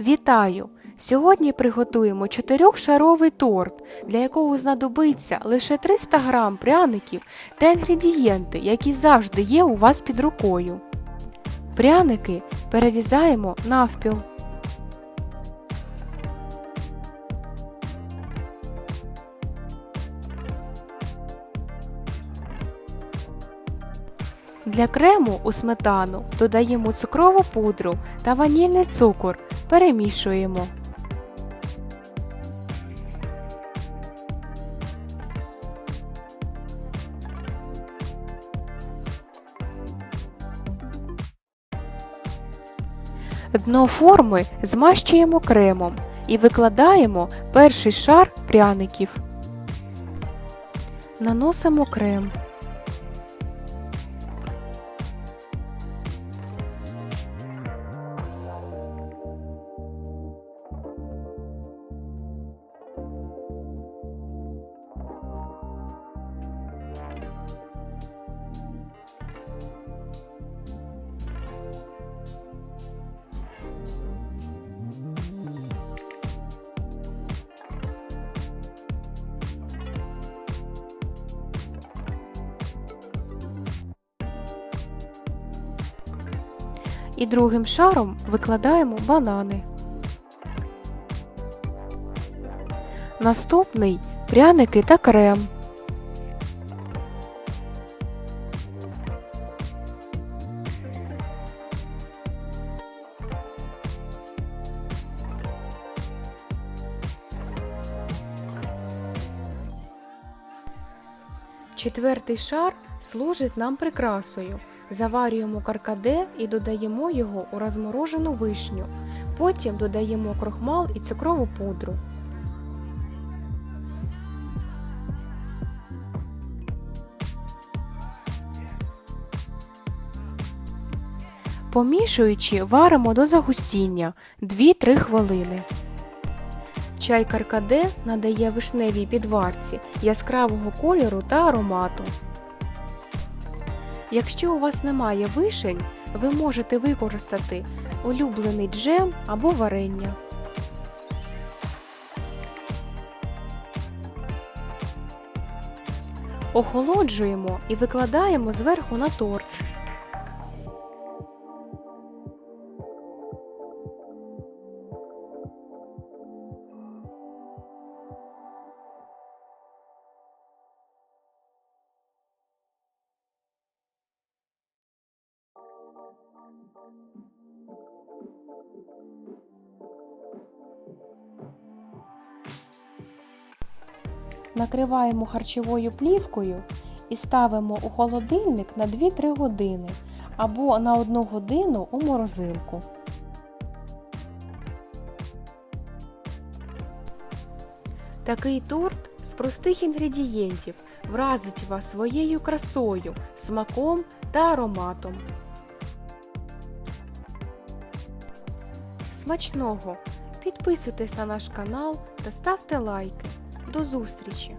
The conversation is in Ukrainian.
Вітаю! Сьогодні приготуємо чотирьохшаровий торт, для якого знадобиться лише 300 грам пряників та інгредієнти, які завжди є у вас під рукою. Пряники перерізаємо навпіл. Для крему у сметану додаємо цукрову пудру та ванільний цукор. Перемішуємо. Дно форми змащуємо кремом і викладаємо перший шар пряників. Наносимо крем. І другим шаром викладаємо банани. Наступний пряники та крем. Четвертий шар служить нам прикрасою. Заварюємо каркаде і додаємо його у розморожену вишню. Потім додаємо крохмал і цукрову пудру. Помішуючи, варимо до загустіння 2-3 хвилини. Чай каркаде надає вишневій підварці яскравого кольору та аромату. Якщо у вас немає вишень, ви можете використати улюблений джем або варення. Охолоджуємо і викладаємо зверху на торт. Накриваємо харчовою плівкою і ставимо у холодильник на 2-3 години або на 1 годину у морозилку. Такий торт з простих інгредієнтів вразить вас своєю красою, смаком та ароматом. Смачного! Підписуйтесь на наш канал та ставте лайки. До зустрічі!